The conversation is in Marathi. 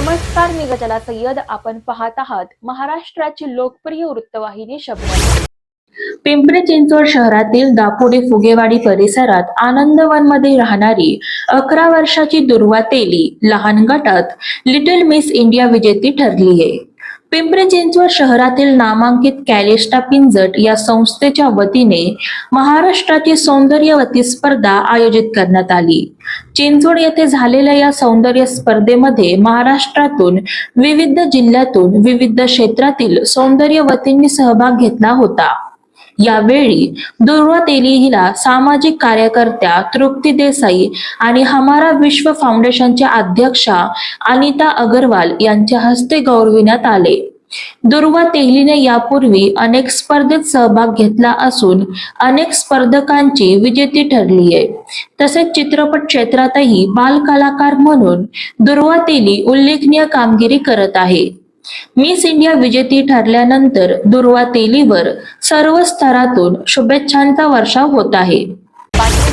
नमस्कार मी गजला सय्यद. आपण पाहत आहात महाराष्ट्राची लोकप्रिय वृत्तवाहिनी शब्द पिंपरी चिंचवड शहरातील दापोडे फुगेवाडी परिसरात आनंदवनमध्ये राहणारी अकरा वर्षाची दुर्वा तेली लहान गटात लिटल मिस इंडिया विजेती ठरली आहे. पिंपरी चिंचवड शहरातील नामांकित कॅलिस्टा पिंजट या संस्थेच्या वतीने महाराष्ट्राची सौंदर्यवती स्पर्धा आयोजित करण्यात आली. चिंचवड येथे झालेल्या या सौंदर्य स्पर्धेमध्ये महाराष्ट्रातून विविध जिल्ह्यातून विविध क्षेत्रातील सौंदर्यवतींनी सहभाग घेतला होता. यावेळी दुर्वा तेली हिला सामाजिक कार्यकर्त्या तृप्ती देसाई आणि हमारा विश्व फाउंडेशनच्या अध्यक्षा अनिता अगरवाल यांच्या हस्ते गौरविण्यात आले. दुर्वा तेहलीने यापूर्वी अनेक स्पर्धेत सहभाग घेतला असून अनेक स्पर्धकांची विजेती ठरली आहे. तसेच चित्रपट क्षेत्रातही बाल कलाकार म्हणून दुर्वा तेली उल्लेखनीय कामगिरी करत आहे. मिस इंडिया विजेती ठरल्यानंतर दुर्वा तेलीवर सर्व स्तरातून शुभेच्छांचा वर्षाव होत आहे.